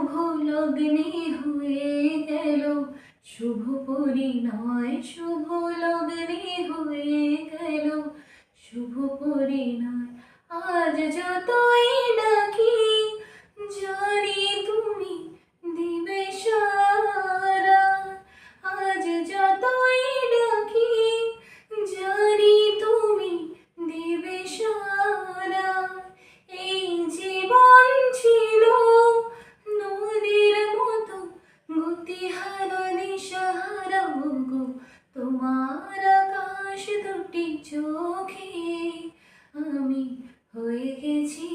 শুভ লগ্নে হয়ে গেল। শুভ পরিণয় শুভ লগ্নে হয়ে গেল। শুভ পরিণয় আজ যতই হয়ে গেছি